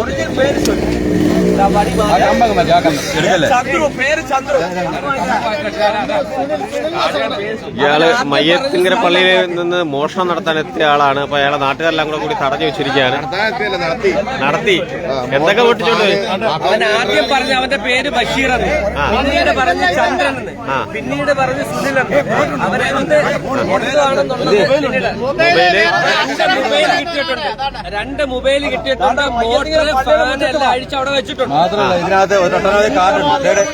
Original പേര് ഇയാൾ മയ്യത്തിങ്കര പള്ളിയിൽ നിന്ന് മോഷണം നടത്താൻ എത്തിയ ആളാണ്. അപ്പൊ അയാളെ നാട്ടുകാരെല്ലാം കൂടെ കൂടി തടഞ്ഞു വെച്ചിരിക്കുകയാണ്. നടത്തി. എന്തൊക്കെ പൊട്ടിച്ചോണ്ട്? അവൻ ആദ്യം പറഞ്ഞ അവന്റെ പേര് ബഷീർ എന്ന് പിന്നീട് പറഞ്ഞു ചന്ദ്രൻ എന്ന് പിന്നീട് പറഞ്ഞു സുനിൽ എന്ന് അവനെ മൊബൈൽ. കിട്ടിയിട്ടുണ്ട്. രണ്ട് മൊബൈൽ കിട്ടിയിട്ടുണ്ട്. മോട്ടർ ഫാൻ എല്ലാം അഴിച്ച് അവിടെ വെച്ചിട്ടുണ്ട്. മാത്രമല്ല ഇതിനകത്ത് ദേ.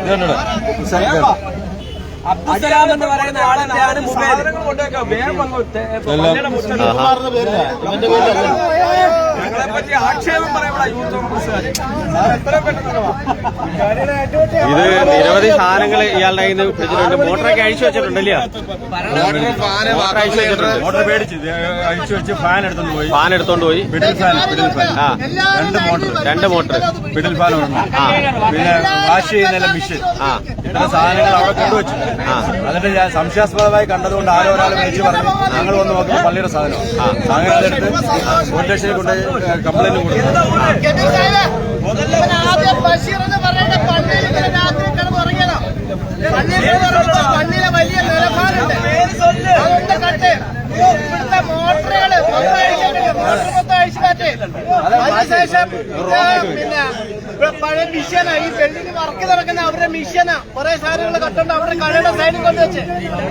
ഇതുണ്ട് ഇവിടെ. അബ്ദുസലാം എന്ന് പറയുന്ന ആളെയാണ് മൊബൈൽ ഞങ്ങളെ പറ്റി ആക്ഷേപം പറയപ്പെടാ യൂത്ത് കോൺഗ്രസ്സുകാര്. ഇത് നിരവധി സാധനങ്ങൾ ഇയാളുടെ കയ്യിൽ നിന്ന് പിടിച്ചിട്ടുണ്ട്. മോട്ടറൊക്കെ അഴിച്ചു വെച്ചിട്ടുണ്ടല്ലേ മോട്ടർ അഴിച്ചു വെച്ചിട്ടുണ്ട്. മോട്ടോർ പേടിച്ച്. അഴിച്ചു വെച്ച് ഫാൻ എടുത്തോണ്ട് പോയി. ഫാൻ എടുത്തോണ്ട് പോയി. പിടിൽ ഫാൻ പിടിൽ ഫാൻ. ആ. രണ്ട് മോട്ടർ. രണ്ട് മോട്ടർ. പിടിൽ ഫാൻ ഉണ്ട് പിന്നെ വാഷ് ചെയ്യുന്ന മിഷൻ. ആ. സാധനങ്ങൾ അവിടെ കൊണ്ടുവച്ചു. ആ. എന്നിട്ട് ഞാൻ സംശയാസ്പദമായി കണ്ടതുകൊണ്ട് ആരോ ഒരാൾ വിളിച്ചു പറഞ്ഞു ഞങ്ങൾ വന്ന് നോക്കുമ്പോൾ പള്ളിയുടെ സാധനം അങ്ങനെ എടുത്ത് പോലീസ് സ്റ്റേഷനിൽ കൊണ്ട് കംപ്ലൈന്റ് പള്ളിയിലെ വലിയ നിലപാടുണ്ട് അതൊന്ന് കട്ട്. ഇവിടുത്തെ മോട്ടറുകൾ മൊത്തം അഴിച്ചു കാറ്റ് അതിനുശേഷം പിന്നെ പഴയ മിഷനാ. ഈ ബിൽഡിംഗ് വർക്ക് നടക്കുന്ന അവരുടെ മിഷനാ. കുറെ സാധനങ്ങൾ കട്ടുണ്ട് അവരുടെ കടയുടെ സൈഡിൽ കൊണ്ടുവച്ച്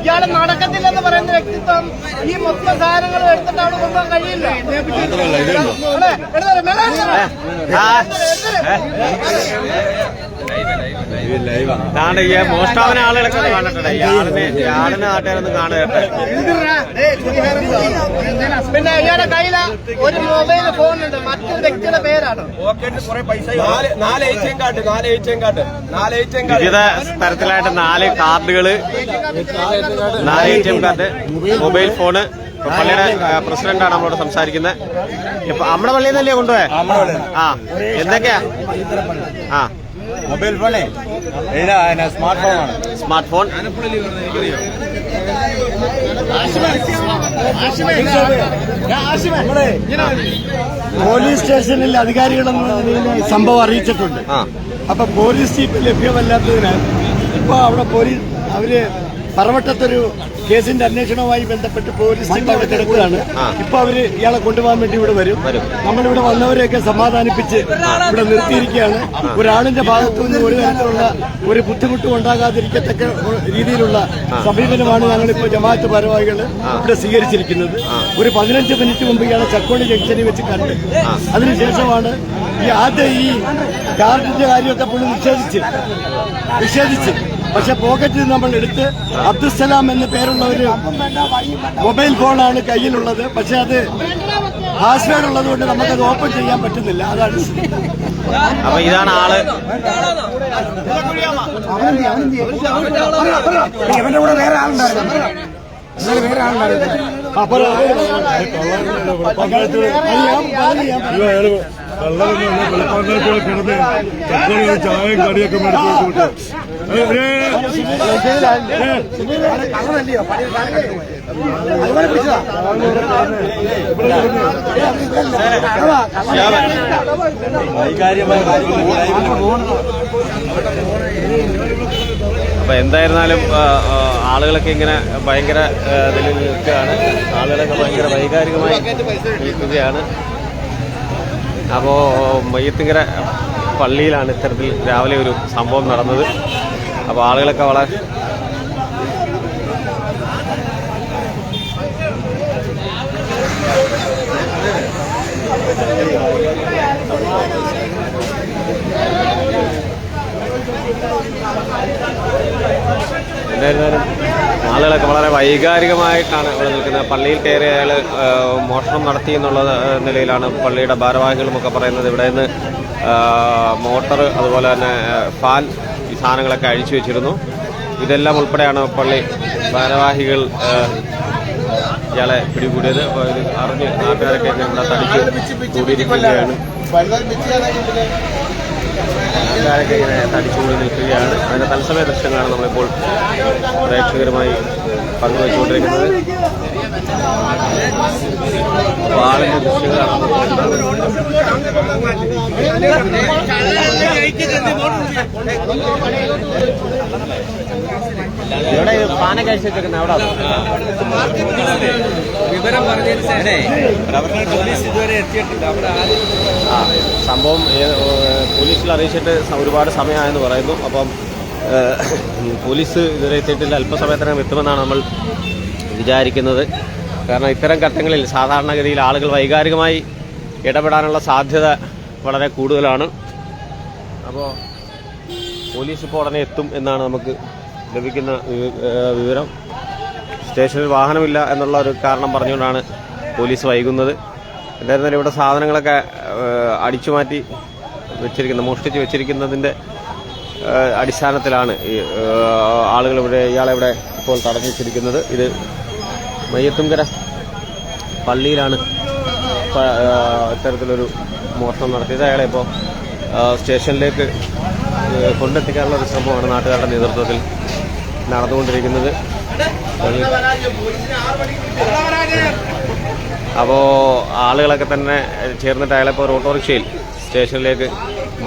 ഇയാൾ നടക്കത്തില്ലെന്ന് പറയുന്ന വ്യക്തിത്വം ഈ മൊത്തം സാധനങ്ങൾ എടുത്തിട്ട് അവിടെ കൊണ്ടുപോകാൻ കഴിയില്ല. എടുത്തോ, താണ്ട ഈ മോഷ്ടാവിനെ ആളുകളൊക്കെ ഒന്ന് കാണട്ടെ ഇയാളിനെ നാട്ടുകാരൊന്നും കാണട്ടെ പിന്നെ ഇയാളുടെ കയ്യില ഒരു മൊബൈൽ ഫോൺ ഉണ്ട് മറ്റൊരു വ്യക്തിയുടെ പേരാണ്. വിവിധ തരത്തിലായിട്ട് നാല് കാർഡുകൾ നാല് A T M card mobile phone. പള്ളിയുടെ പ്രസിഡന്റാണ് നമ്മളോട് സംസാരിക്കുന്നത് ഇപ്പൊ നമ്മുടെ പള്ളിയിൽ നിന്നല്ലേ കൊണ്ടുപോയത് ആ എന്തൊക്കെയാ? ആ. മൊബൈൽ ഫോണേ? ഇതാ സ്മാർട്ട് ഫോണാണ് സ്മാർട്ട് ഫോൺ. പോലീസ് സ്റ്റേഷനിൽ അധികാരികളൊന്നും സംഭവം അറിയിച്ചിട്ടുണ്ട്. അപ്പൊ പോലീസ് ജീപ്പ് ലഭ്യമല്ലാത്തതിനാൽ ഇപ്പൊ അവിടെ പോലീസ് അവർ പറവട്ടത്തൊരു കേസിന്റെ അന്വേഷണവുമായി ബന്ധപ്പെട്ട് പോലീസ് ജീപ്പ് അവിടെ കിടക്കുകയാണ്. ഇപ്പൊ അവർ ഇയാളെ കൊണ്ടുപോകാൻ വേണ്ടി ഇവിടെ വരും. നമ്മളിവിടെ വന്നവരെയൊക്കെ സമാധാനിപ്പിച്ച് ഇവിടെ നിർത്തിയിരിക്കുകയാണ്. ഒരാളിന്റെ ഭാഗത്തു നിന്ന് ഒരു തരത്തിലുള്ള ഒരു ബുദ്ധിമുട്ടും ഉണ്ടാകാതിരിക്കത്തക്ക രീതിയിലുള്ള സമീപനമാണ് ഞങ്ങളിപ്പോ ജമാഅത്ത് ഭാരവാഹികൾ ഇവിടെ സ്വീകരിച്ചിരിക്കുന്നത്. ഒരു പതിനഞ്ച് മിനിറ്റ് മുമ്പ് ഇയാളെ ചക്കോണി ജംഗ്ഷനിൽ വെച്ച് കണ്ട് അതിനുശേഷമാണ് ഈ ആദ്യം ഈ കാർഡിന്റെ കാര്യമൊക്കെ പുള്ളി നിഷേധിച്ച് നിഷേധിച്ച് പക്ഷെ പോക്കറ്റിൽ നമ്മൾ എടുത്ത് അബ്ദുസലാം എന്ന പേരുള്ള ഒരു മൊബൈൽ ഫോണാണ് കയ്യിലുള്ളത്. പക്ഷെ അത് പാസ്വേഡ് ഉള്ളത് കൊണ്ട് നമുക്കത് ഓപ്പൺ ചെയ്യാൻ പറ്റുന്നില്ല. അതാണ്. അപ്പൊ ഇതാണ് ആൾ. ഇവന്റെ കൂടെ വേറെ ആളുണ്ടായിരുന്നു. അപ്പൊ എന്തായിരുന്നാലും ആളുകളൊക്കെ ഇങ്ങനെ ഭയങ്കര ഇതിൽ നിൽക്കുകയാണ്. ആളുകളൊക്കെ ഭയങ്കര വൈകാരികമായി നിൽക്കുകയാണ്. അപ്പോ മയ്യത്തിങ്കര പള്ളിയിലാണ് ഇത്തരത്തിൽ രാവിലെ ഒരു സംഭവം നടന്നത്. അപ്പോൾ ആളുകളൊക്കെ വളരെ എന്തായിരുന്നാലും ആളുകളൊക്കെ വളരെ വൈകാരികമായിട്ടാണ് ഇവിടെ നിൽക്കുന്നത്. പള്ളിയിൽ കയറി അയാൾ മോഷണം നടത്തി എന്നുള്ള നിലയിലാണ് പള്ളിയുടെ ഭാരവാഹികളുമൊക്കെ പറയുന്നത്. ഇവിടെ നിന്ന് മോട്ടർ അതുപോലെ തന്നെ ഫാൻ ഈ സാധനങ്ങളൊക്കെ അഴിച്ചു വെച്ചിരുന്നു. ഇതെല്ലാം ഉൾപ്പെടെയാണ് പള്ളി ഭാരവാഹികൾ ഇയാളെ പിടികൂടിയത്. അപ്പോൾ ഇത് അറിഞ്ഞ് നാട്ടുകാരൊക്കെ ഇവിടെ തടിച്ച് കൂടിയിരിക്കുകയാണ്. ആൾക്കാരൊക്കെ ഇങ്ങനെ തടിച്ചുകൂടി നിൽക്കുകയാണ്. അതിന്റെ തത്സമയ ദൃശ്യങ്ങളാണ് നമ്മളിപ്പോൾ പ്രേക്ഷകരുമായി പങ്കുവച്ചുകൊണ്ടിരിക്കുന്നത്. ആളിന്റെ ദൃശ്യങ്ങളാണ് ഇവിടെ പാന കഴിച്ചു വെച്ചേക്കുന്നത് അവിടെ വിവരം പറഞ്ഞതിന് ശേഷം പോലീസ് ഇതുവരെ എത്തിയിട്ടില്ല. അവിടെ ആ. സംഭവം പോലീസിൽ അറിയിച്ചിട്ട് ഒരുപാട് സമയമായെന്ന് പറയുന്നു. അപ്പം പോലീസ് ഇതുവരെ എത്തിയിട്ടില്ല. അല്പസമയത്തിനകം എത്തുമെന്നാണ് നമ്മൾ വിചാരിക്കുന്നത്. കാരണം ഇത്തരം ഘട്ടങ്ങളിൽ സാധാരണഗതിയിൽ ആളുകൾ വൈകാരികമായി ഇടപെടാനുള്ള സാധ്യത വളരെ കൂടുതലാണ്. അപ്പോൾ പോലീസ് ഇപ്പോൾ ഉടനെ എത്തും എന്നാണ് നമുക്ക് ലഭിക്കുന്ന വിവരം. സ്റ്റേഷനിൽ വാഹനമില്ല എന്നുള്ള ഒരു കാരണം പറഞ്ഞുകൊണ്ടാണ് പോലീസ് വൈകുന്നത്. എന്തായിരുന്നാലും ഇവിടെ സാധനങ്ങളൊക്കെ അടിച്ചു മാറ്റി വെച്ചിരിക്കുന്ന മോഷ്ടിച്ച് വെച്ചിരിക്കുന്നതിന്റെ അടിസ്ഥാനത്തിലാണ് ഈ ആളുകൾ ഇവിടെ ഇയാളെ ഇവിടെ ഇപ്പോൾ തടഞ്ഞു വെച്ചിരിക്കുന്നത്. ഇത് മയ്യത്തുംകര പള്ളിയിലാണ് ഇത്തരത്തിലൊരു മോഷണം നടത്തിയത്. അയാളെ ഇപ്പോൾ സ്റ്റേഷനിലേക്ക് കൊണ്ടെത്തിക്കാനുള്ള ഒരു ശ്രമമാണ് നാട്ടുകാരുടെ നേതൃത്വത്തിൽ നടന്നുകൊണ്ടിരിക്കുന്നത്. അപ്പോൾ ആളുകളൊക്കെ തന്നെ ചേർന്നിട്ട് അയാളെ ഇപ്പോൾ ഓട്ടോറിക്ഷയിൽ സ്റ്റേഷനിലേക്ക്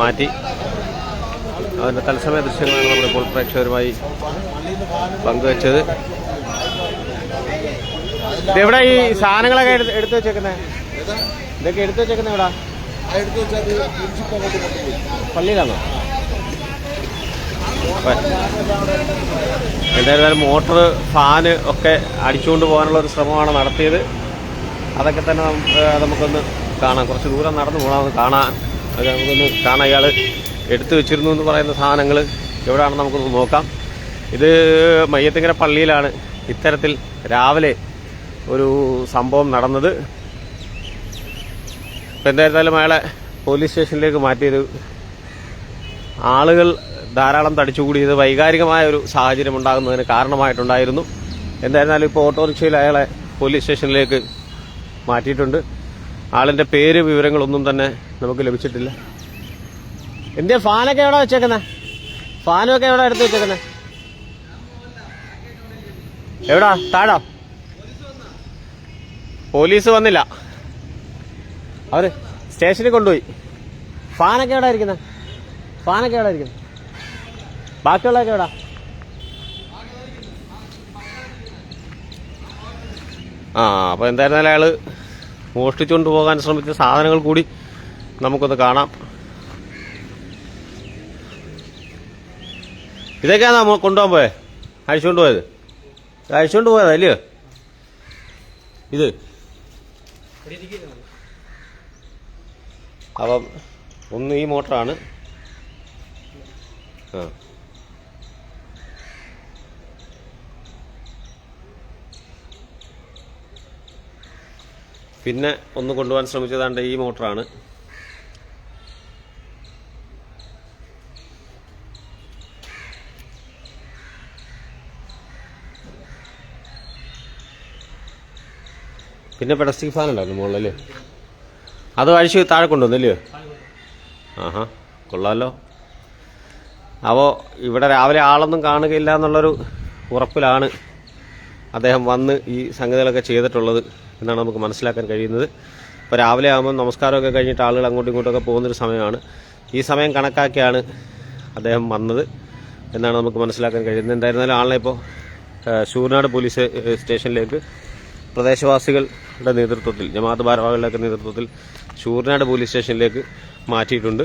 മാറ്റി. അതിന്റെ തത്സമയ ദൃശ്യങ്ങളാണ് നമ്മളിപ്പോൾ പ്രേക്ഷകരുമായി പങ്കുവച്ചത്. ഇതെവിടെ ഈ സാധനങ്ങളൊക്കെ എടുത്ത് വെച്ചേക്കുന്നത് ഇതൊക്കെ എടുത്തു വെച്ചേക്കുന്നത് എവിടാ? പള്ളിയിലാണോ? എന്തായിരുന്നാലും മോട്ടർ ഫാന് ഒക്കെ അടിച്ചുകൊണ്ട് പോകാനുള്ള ഒരു ശ്രമമാണ് നടത്തിയത്. അതൊക്കെ തന്നെ നമുക്കൊന്ന് കാണാം. കുറച്ച് ദൂരം നടന്നു പോകണമെന്ന് കാണാൻ. അത് നമുക്കൊന്ന് കാണാം ഇയാൾ എടുത്തു വെച്ചിരുന്നു എന്ന് പറയുന്ന സാധനങ്ങൾ എവിടെയാണെന്ന് നമുക്കൊന്ന് നോക്കാം. ഇത് മയ്യത്തിങ്ങര പള്ളിയിലാണ് ഇത്തരത്തിൽ രാവിലെ ഒരു സംഭവം നടന്നത്. ഇപ്പം എന്തായിരുന്നാലും അയാളെ പോലീസ് സ്റ്റേഷനിലേക്ക് മാറ്റിയത് ആളുകൾ ധാരാളം തടിച്ചുകൂടിയത് വൈകാരികമായ ഒരു സാഹചര്യം ഉണ്ടാകുന്നതിന് കാരണമായിട്ടുണ്ടായിരുന്നു. എന്തായിരുന്നാലും ഇപ്പോൾ ഓട്ടോറിക്ഷയിൽ അയാളെ പോലീസ് സ്റ്റേഷനിലേക്ക് മാറ്റിയിട്ടുണ്ട്. ആളിന്റെ പേര് വിവരങ്ങളൊന്നും തന്നെ നമുക്ക് ലഭിച്ചിട്ടില്ല. എന്തേ ഫാനൊക്കെ എവിടെ വെച്ചേക്കുന്നേ? ഫാനൊക്കെ എവിടെ എടുത്ത് വെച്ചേക്കുന്നേ? എവിടാ? താഴാ? പോലീസ് വന്നില്ല. അവർ സ്റ്റേഷനിൽ കൊണ്ടുപോയി. ഫാനൊക്കെ എവിടെ ഇരിക്കുന്നത് ഫാനൊക്കെ എവിടെ ഇരിക്കുന്നത് ബാക്കിയുള്ളതൊക്കെ എവിടാ? ആ അപ്പോൾ എന്തായിരുന്നാലും അയാൾ മോഷ്ടിച്ചുകൊണ്ട് പോകാൻ ശ്രമിച്ച സാധനങ്ങൾ കൂടി നമുക്കൊന്ന് കാണാം. ഇതൊക്കെയാണ് നമ്മൾ കൊണ്ടുപോകാൻ പോയത് അഴിച്ചുകൊണ്ട് പോയത്? അഴിച്ചുകൊണ്ട് പോയതാ അല്ലയോ ഇത്. അപ്പം ഒന്ന് ഈ മോട്ടറാണ്. ആ. പിന്നെ ഒന്ന് കൊണ്ടുപോകാൻ ശ്രമിച്ചതാണ്ട് ഈ മോട്ടറാണ്. പിന്നെ പെഡസ്റ്റിക് ഫാൻ ഉണ്ടായിരുന്നു മുകളിൽ അത് അഴിച്ച് താഴെ കൊണ്ടുവന്നില്ലയോ ആഹാ കൊള്ളാമല്ലോ അപ്പോൾ ഇവിടെ രാവിലെ ആളൊന്നും കാണുകയില്ല എന്നുള്ളൊരു ഉറപ്പിലാണ് അദ്ദേഹം വന്ന് ഈ സംഗതികളൊക്കെ ചെയ്തിട്ടുള്ളത്. എന്നാണ് നമുക്ക് മനസ്സിലാക്കാൻ കഴിയുന്നത്. ഇപ്പോൾ രാവിലെ ആകുമ്പോൾ നമസ്കാരമൊക്കെ കഴിഞ്ഞിട്ട് ആളുകൾ അങ്ങോട്ടും ഇങ്ങോട്ടൊക്കെ പോകുന്നൊരു സമയമാണ്. ഈ സമയം കണക്കാക്കിയാണ് അദ്ദേഹം വന്നത് എന്നാണ് നമുക്ക് മനസ്സിലാക്കാൻ കഴിയുന്നത്. എന്തായിരുന്നാലും ആളിനെ ഇപ്പോൾ ശൂർനാട് പോലീസ് സ്റ്റേഷനിലേക്ക് പ്രദേശവാസികളുടെ നേതൃത്വത്തിൽ ജമാഅത്ത് ഭാരവാഹികളുടെ നേതൃത്വത്തിൽ ശൂർനാട് പോലീസ് സ്റ്റേഷനിലേക്ക് മാറ്റിയിട്ടുണ്ട്.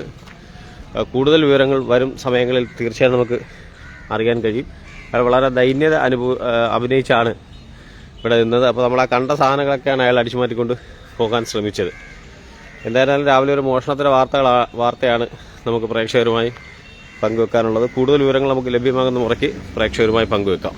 കൂടുതൽ വിവരങ്ങൾ വരും സമയങ്ങളിൽ തീർച്ചയായും നമുക്ക് അറിയാൻ കഴിയും. വളരെ ദൈന്യത അനുഭവ അഭിനയിച്ചാണ് ഇവിടെ നിന്നത്. അപ്പോൾ നമ്മൾ ആ കണ്ട സാധനങ്ങളൊക്കെയാണ് അയാൾ അടിച്ചു മാറ്റിക്കൊണ്ട് പോകാൻ ശ്രമിച്ചത്. എന്തായാലും രാവിലെ ഒരു മോഷണത്തിന്റെ വാർത്തകൾ വാർത്തയാണ് നമുക്ക് പ്രേക്ഷകരുമായി പങ്കുവെക്കാനുള്ളത്. കൂടുതൽ വിവരങ്ങൾ നമുക്ക് ലഭ്യമാകുന്ന മുറയ്ക്ക് പ്രേക്ഷകരുമായി പങ്കുവെക്കാം.